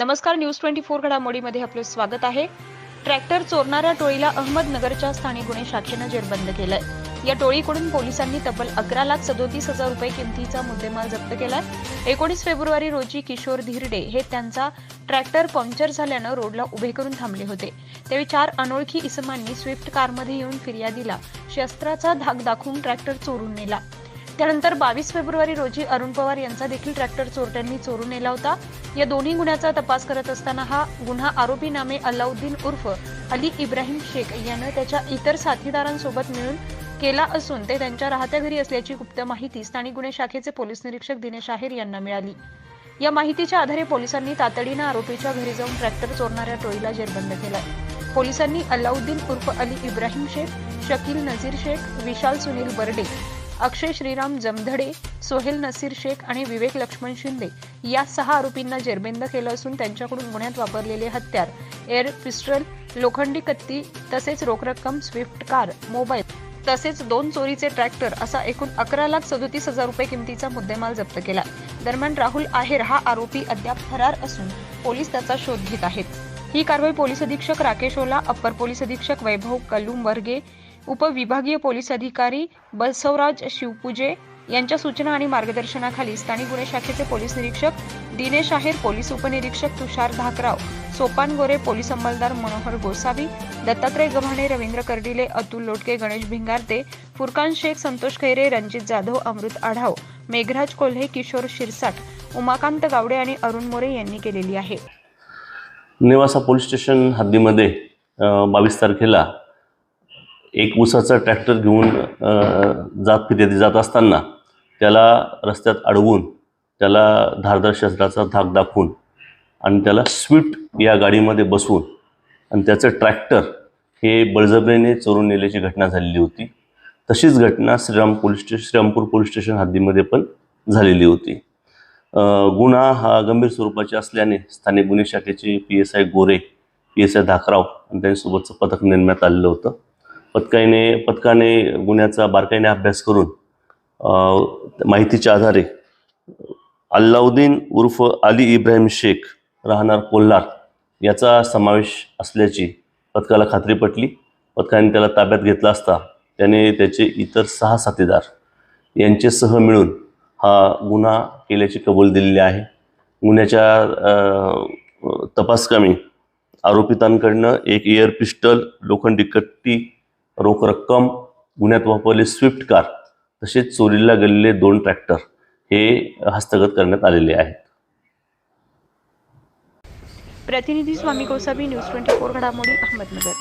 नमस्कार news twenty four घडामोडीमध्ये आपले स्वागत आहे. ट्रॅक्टर चोरणाऱ्या टोळीला अहमदनगरच्या स्थानिक गुन्हे शाखेनं जेरबंद केलंय. या टोळीकडून पोलिसांनी तब्बल अकरा लाख सदोतीस हजार रुपये किमतीचा मुद्देमाल जप्त केलाय. एकोणीस फेब्रुवारी रोजी किशोर धिरडे हे त्यांचा ट्रॅक्टर पंक्चर झाल्यानं रोडला उभे करून थांबले होते. त्यावेळी चार अनोळखी इसमांनी स्विफ्ट कारमध्ये येऊन फिर्यादीला शस्त्राचा धाक दाखवून ट्रॅक्टर चोरून नेला. त्यानंतर बावीस फेब्रुवारी रोजी अरुण पवार यांचा देखील ट्रॅक्टर चोरट्यांनी चोरून नेला होता. या दोन्ही गुन्ह्याचा तपास करत असताना हा गुन्हा आरोपी नामे अल्लाउद्दीन उर्फ अली इब्राहिम शेख यानं त्याच्या इतर साथीदारांसोबत मिळून केला असून ते त्यांच्या राहत्या घरी असल्याची गुप्त माहिती स्थानिक गुन्हे शाखेचे पोलीस निरीक्षक दिनेश आहेर यांना मिळाली. या माहितीच्या आधारे पोलिसांनी तातडीनं आरोपीच्या घरी जाऊन ट्रॅक्टर चोरणाऱ्या टोळीला जेरबंद केलाय. पोलिसांनी अल्लाउद्दीन उर्फ अली इब्राहिम शेख शकील नझीर शेख विशाल सुनील बर्डे अक्षय श्रीराम जमधडे सोहेल नसीर शेख आणि विवेक लक्ष्मण शिंदे या सहा आरोपींना जेरबंद केलं असून त्यांच्याकडून गुन्ह्यात वापरलेले हत्यार एअर पिस्टल लोखंडी कत्ती तसेच रोख रक्कम स्विफ्ट कार मोबाईल तसेच दोन चोरीचे ट्रॅक्टर असा एकूण अकरा लाख सदोतीस हजार रुपये किमतीचा मुद्देमाल जप्त केला. दरम्यान राहुल आहेर हा आरोपी अद्याप फरार असून पोलीस त्याचा शोध घेत आहेत. ही कारवाई पोलीस अधीक्षक राकेश ओला अप्पर पोलीस अधीक्षक वैभव कलुम वर्गे उपविभागीय पोलीस अधिकारी बसवराज शिवपूजे यांच्या सूचना आणि मार्गदर्शनाखाली स्थानिक गुन्हे शाखेचे पोलीस निरीक्षक दिनेश आहेर पोलीस उपनिरीक्षक तुषार धाकराव सोपान गोरे पोलीस अंमलदार मनोहर गोसावी दत्तात्रय गव्हाणे रवींद्र कर्डिले अतुल लोटके गणेश भिंगारते फुरकान शेख संतोष खैरे रणजित जाधव अमृत आढाव मेघराज कोल्हे किशोर शिरसाट उमाकांत गावडे आणि अरुण मोरे यांनी केलेली आहे. नेवासा पोलीस स्टेशन हद्दीमध्ये बावीस तारखेला एक ऊसाचा ट्रॅक्टर घेऊन जात फिर्यादी जात असताना त्याला रस्त्यात अडवून त्याला धारदार शस्त्राचा धाक दाखवून आणि त्याला स्वीट या गाडीमध्ये बसवून आणि त्याचं ट्रॅक्टर हे बळजबरीने चोरून नेल्याची घटना झालेली होती. तशीच घटना Shriram police station Shrirampur police station हद्दीमध्ये पण झालेली होती. गुन्हा हा गंभीर स्वरूपाचे असल्याने स्थानिक गुन्हे शाखेचे P S I Gore P S I Dhakrao आणि त्यांच्यासोबतचं पथक नेमण्यात आलेलं होतं. पथकाने पथकाने गुन्ह्याचा बारकाईने अभ्यास करून माहितीच्या आधारे अल्लाउद्दीन उर्फ अली इब्राहिम शेख राहणार कोल्हार याचा समावेश असल्याची पथकाला खात्री पटली. पथकाने त्याला ताब्यात घेतला असता त्याने त्याचे इतर सहा साथीदार यांचेसह मिळून हा गुन्हा केल्याची कबूल दिलेली आहे. गुन्ह्याच्या तपासकामी आरोपितांकडनं एक एअर पिस्टल लोखंडी कट्टी रोख रक्कम गुन्ह्यात वापरले स्विफ्ट कार तसेच चोरीला गेलेले दोन ट्रॅक्टर हे हस्तगत करण्यात आलेले आहेत. प्रतिनिधी Swami Gosavi news twenty four घडामोडी अहमदनगर.